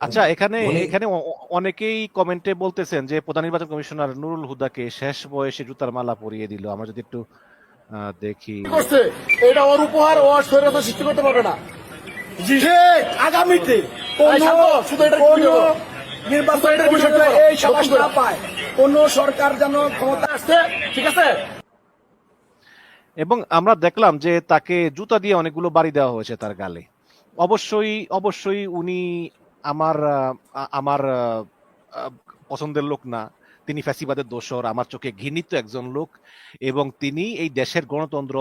আচ্ছা এখানে এখানে অনেকেই কমেন্টে বলতেছেন যে প্রধান নির্বাচন কমিশনার নুরুল হুদাকে শেষ বয়সে জুতার মালা পরিয়ে দিল। আমরা যদি একটু দেখি। করছে? এটা ওর উপহার ও স্বৈরতা সৃষ্টি করতে পারবে না। সে আগামীতে কোন শুধু এটা কোন শুধু নির্বাচন এটা বিষয় এই সাবাস না পায়। কোন সরকার যেন ক্ষমতা আসছে ঠিক আছে? এবং আমরা দেখলাম যে তাকে জুতা দিয়ে অনেকগুলো বাড়ি দেওয়া হয়েছে তার গালে। অবশ্যই অবশ্যই উনি আমার আমার পছন্দের লোক না। তিনি ফ্যাসিবাদের দোসর আমার চোখে ঘৃণিত একজন লোক এবং তিনি এই দেশের গণতন্ত্র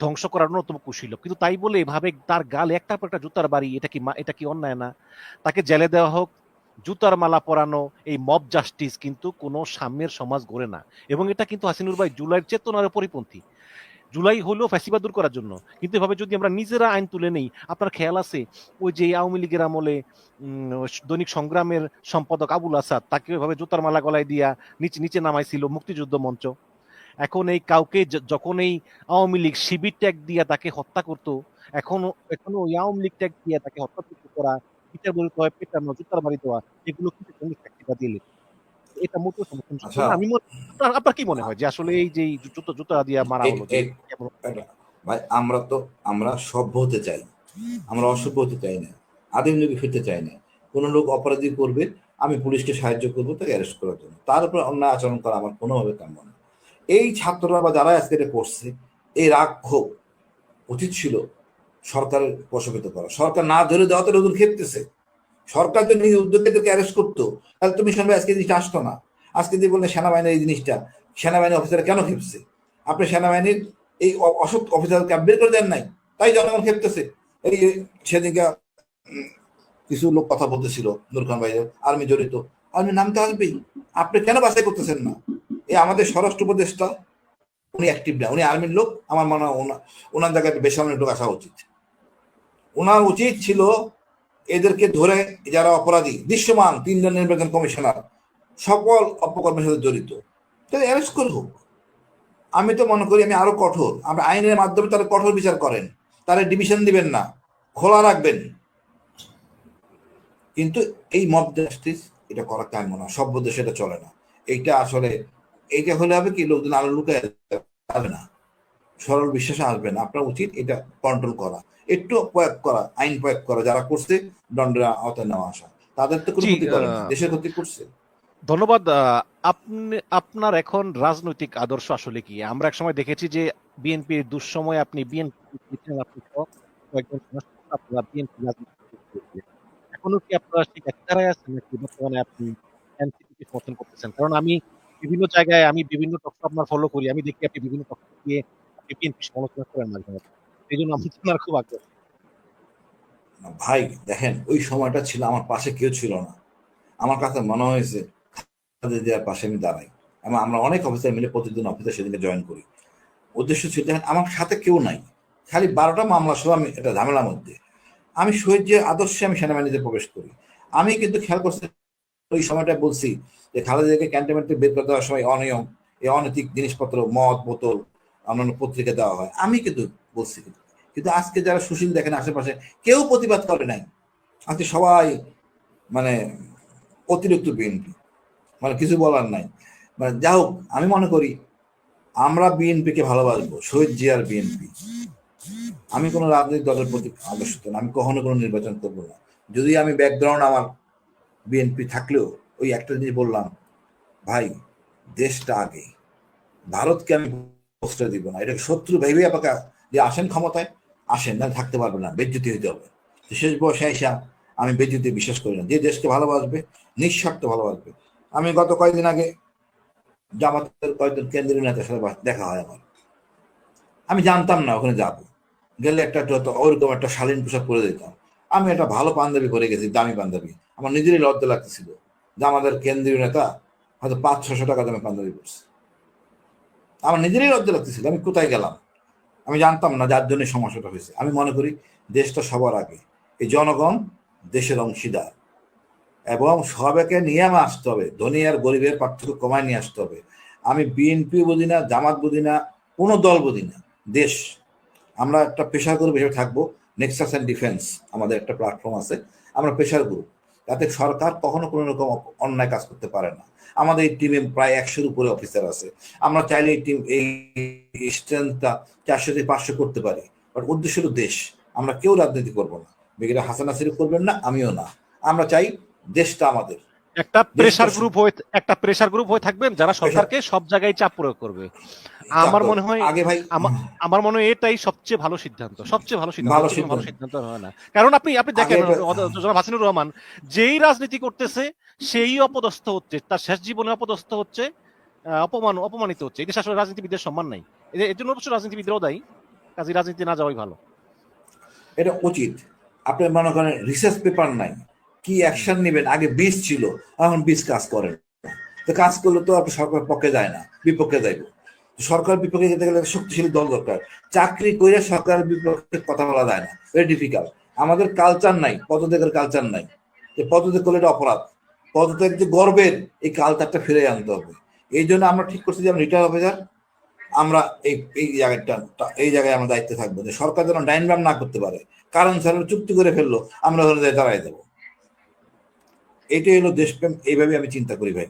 ধ্বংস করার অন্যতম কুশীল। কিন্তু তাই বলে এভাবে তার গালে একটা একটা জুতার বাড়ি, এটা কি এটা কি অন্যায় না? তাকে জেলে দেওয়া হোক, জুতার মালা পরানো, এই মব জাস্টিস কিন্তু কোনো সাম্যের সমাজ গড়ে না। এবং এটা কিন্তু হাসিনুর ভাই জুলাইয়ের চেতনার পরিপন্থী জুলাই হলো ফ্যাসিবাদ দূর করার জন্য। কিন্তু এভাবে যদি আমরা নিজেরা আইন তুলে নেই, আপনার খেয়াল আছে? ওই যে আওয়ামী লীগের আমলে দৈনিক সংগ্রামের সম্পাদক আবুল আসাদ, তাকে ওইভাবে জুতার মালা গলায় দিয়া নিচে নিচে নামাইছিল মুক্তিযুদ্ধ মঞ্চ। এখন এই কাউকে যখন এই আওয়ামী লীগ শিবির ট্যাগ দিয়া তাকে হত্যা করতো, এখনও এখনও ওই আওয়ামী লীগ ট্যাগ দিয়া তাকে হত্যা করা পিঠা বলতে হয় পেটানো জুতার মারি দেওয়া, এগুলো কিন্তু চাকরিটা দিলে এটা মোটেও সমর্থন আচ্ছা। আমি আপনার কি মনে হয় যে আসলে এই যে জুতো জুতা দিয়া মারা হলো ভাই আমরা তো আমরা সভ্য হতে চাই আমরা অসভ্য হতে চাই না। আদিম যুগে ফিরতে চাই না। কোনো লোক অপরাধী করবে আমি পুলিশকে সাহায্য করব তাকে অ্যারেস্ট করার জন্য। তার উপর অন্যায় আচরণ করা আমার কোনোভাবে কাম্য না। এই ছাত্ররা বা যারা আজকে এটা করছে এই রাগ ক্ষোভ উচিত ছিল সরকারের প্রশমিত করা। সরকার না ধরে দেওয়াতে নতুন খেপতেছে সরকার যদি নিজের উদ্যোগে এদেরকে অ্যারেস্ট করতো। তাহলে তুমি শুনবে আজকে জিনিসটা আসতো না। আজকে যদি বললে সেনাবাহিনীর এই জিনিসটা, সেনাবাহিনী অফিসার কেন খেপছে আপনি সেনাবাহিনীর এই অসৎ অফিসারকে বের করে দেন নাই। তাই জনগণ খেপতেছে এই সেদিনকে কিছু লোক কথা বলতেছিল নুর খান ভাই আর্মি জড়িত। আর্মি নাম তো আসবেই আপনি কেন বাছাই করতেছেন না? এই আমাদের স্বরাষ্ট্র উপদেষ্টা, উনি অ্যাক্টিভ না। উনি আর্মির লোক। আমার মনে হয় ওনার জায়গায় বেসামরিক লোক আসা উচিত। ওনার উচিত ছিল এদেরকে ধরে যারা অপরাধী, দৃশ্যমান তিনজন নির্বাচন কমিশনার, সকল অপকর্মের সাথে জড়িত। অ্যারেস্ট করে হোক। আমি তো মনে করি আমি আরও কঠোর। আপনি আইনের মাধ্যমে তারা কঠোর বিচার করেন। তারা ডিভিশন দিবেন না। খোলা রাখবেন। কিন্তু এই মব জাস্টিস এটা করা কাম্য না। সভ্য দেশে এটা চলে না। এইটা আসলে, এইটা হলে হবে কি, লোকজন আলো লুকায় না। সরল বিশ্বাসে আসবে না। আপনার উচিত এটা কন্ট্রোল করা। একটু প্রয়োগ করা আইন প্রয়োগ করা। যারা করছে দণ্ডের আওতায় নেওয়া আসা। তাদের তো কোনো ক্ষতি করে দেশের ক্ষতি করছে। ধন্যবাদ আপনি আপনার এখন রাজনৈতিক আদর্শ আসলে কি? আমরা এক সময় দেখেছি যে বিএনপির দুঃসময় আপনি বিএনপি আপনারা বিএনপি রাজনীতি এখনও কি আপনারা সেই একই আছেন নাকি বর্তমানে আপনি এনসিপিকে সমর্থন করতেছেন? কারণ আমি বিভিন্ন জায়গায় আমি বিভিন্ন টক আপনার ফলো করি আমি দেখি আপনি বিভিন্ন টক দিয়ে বিএনপি সমালোচনা করেন মাঝে মাঝে এই জন্য আমি জানার খুব আগ্রহ। ভাই দেখেন ওই সময়টা ছিল আমার পাশে কেউ ছিল না। আমার কাছে মনে হয়েছে খালেদা জিয়ার পাশে আমি দাঁড়াই। এবং আমরা অনেক অফিসার মিলে প্রতিদিন অফিসে সেদিনকে জয়েন করি। উদ্দেশ্য ছিল দেখেন আমার সাথে কেউ নাই। খালি বারোটা মামলা সহ আমি এটা ঝামেলার মধ্যে। আমি শহীদ জিয়ার আদর্শে আমি সেনাবাহিনীতে প্রবেশ করি। আমি কিন্তু খেয়াল করছি ওই সময়টা বলছি যে খালেদা জিয়াকে ক্যান্টনমেন্ট বের করে দেওয়ার সময় অনিয়ম এই অনৈতিক জিনিসপত্র মদ বোতল অন্যান্য পত্রিকা দেওয়া হয়। আমি কিন্তু বলছি কিন্তু। কিন্তু আজকে যারা সুশীল দেখেন আশেপাশে, কেউ প্রতিবাদ করে নাই। আজকে সবাই মানে অতিরিক্ত বিএনপি। মানে কিছু বলার নাই। মানে যা হোক, আমি মনে করি আমরা বিএনপিকে ভালোবাসবো, শহীদ জিয়ার বিএনপি। আমি কোনো রাজনৈতিক দলের প্রতি আকর্ষিত না, আমি কখনো কোনো নির্বাচন করব না। যদি আমি ব্যাকগ্রাউন্ড আমার বিএনপি থাকলেও, ওই একটা জিনিস বললাম, ভাই, দেশটা আগে। ভারতকে আমি প্রশ্রয় দিব না। এটাকে শত্রু ভেবে আপনাকে যে আসেন ক্ষমতায়, আসেন, না থাকতে পারবে না, বেজ্জতি হইতে হবে। শেষ বয়সে এসে আমি বেজ্জতি বিশ্বাস করি না, যে দেশকে ভালোবাসবে, নিঃস্বার্থ ভালোবাসবে। আমি গত কয়েকদিন আগে জামাতের কয়েকজন কেন্দ্রীয় নেতার সাথে দেখা হয় আমার। আমি জানতাম না ওখানে যাব। গেলে একটা ওরকম একটা শালীন পোশাক পরে দিতাম আমি একটা ভালো পাঞ্জাবি করে গেছি, দামি পাঞ্জাবি। আমার নিজেরই লজ্জা লাগতেছিল যে আমাদের কেন্দ্রীয় নেতা হয়তো পাঁচ ছশো টাকা দামে পাঞ্জাবি পরছে। আমার নিজেরই লজ্জা লাগতেছিল, আমি কোথায় গেলাম? আমি জানতাম না যার জন্য সমস্যাটা হয়েছে। আমি মনে করি দেশটা সবার আগে। এই জনগণ দেশের অংশীদার। এবং সবাইকে নিয়ে আমি আসতে হবে। ধনী আর গরিবের পার্থক্য কমায় নিয়ে আসতে হবে। আমি বিএনপি বুঝি না, জামাত বুঝি না, কোনো দল বুঝি না। দেশ। আমরা একটা পেশার গ্রুপ হিসেবে থাকব। নেক্সাস অ্যান্ড ডিফেন্স আমাদের একটা প্ল্যাটফর্ম আছে। আমরা পেশার গ্রুপ যাতে সরকার কখনো কোনো রকম অন্যায় কাজ করতে পারে না। আমাদের এই টিমে প্রায় একশোর উপরে অফিসার আছে। আমরা চাইলে এই টিম এই স্ট্রেংথটা চারশো থেকে পাঁচশো করতে পারি। বাট উদ্দেশ্য দেশ। আমরা কেউ রাজনীতি করব না। বেগিরা হাসান নাসির করবেন না, আমিও না। আমরা চাই দেশটা আমাদের। একটা প্রেসার গ্রুপ হয়ে একটা প্রেসার গ্রুপ হয়ে থাকবেন যারা সরকারকে সব জায়গায় চাপ প্রয়োগ করবে। আমার মনে হয় আগে ভাই আমার মনে হয় এটাই সবচেয়ে ভালো সিদ্ধান্ত। সবচেয়ে ভালো সিদ্ধান্ত ভালো সিদ্ধান্ত। হয় না। কারণ আপনি আপনি দেখেন জনাব হাসিনুর রহমান যেই রাজনীতি করতেছে সেই অপদস্থ হচ্ছে তার শেষ জীবনে অপদস্থ হচ্ছে অপমান অপমানিত হচ্ছে। এই দেশে আসলে রাজনীতিবিদদের সম্মান নাই। এর জন্য অবশ্য রাজনীতিবিদরাও দায়ী কাজে রাজনীতি না যাওয়াই ভালো। এটা উচিত। আপনি মনে করেন রিসার্চ পেপার নাই। কি অ্যাকশন নেবেন? আগে বীজ ছিল, এখন বীজ কাজ করেন তো কাজ করলে তো আপনি সরকার পক্ষে যায় না, বিপক্ষে যাইব। সরকার বিপক্ষে যেতে গেলে শক্তিশালী দল দরকার। চাকরি করে সরকারের বিপক্ষে কথা বলা যায় না ভেরি ডিফিকাল্ট আমাদের কালচার নাই, পদত্যাগের কালচার নাই। যে পদত্যাগ করলে এটা অপরাধ। পদত্যাগ যে গর্বের, এই কালচারটা ফিরে আনতে হবে। এই জন্য আমরা ঠিক করছি যে আমরা রিটায়ার অফিসার আমরা এই এই জায়গাটা, এই জায়গায় আমরা দায়িত্বে থাকব। যে সরকার যেন ডাইন ব্যাম না করতে পারে। কারণ স্যার চুক্তি করে ফেলল, আমরা ওখানে দাঁড়াই দেবো এটাই হলো দেশপ্রেম এইভাবে আমি চিন্তা করি ভাই।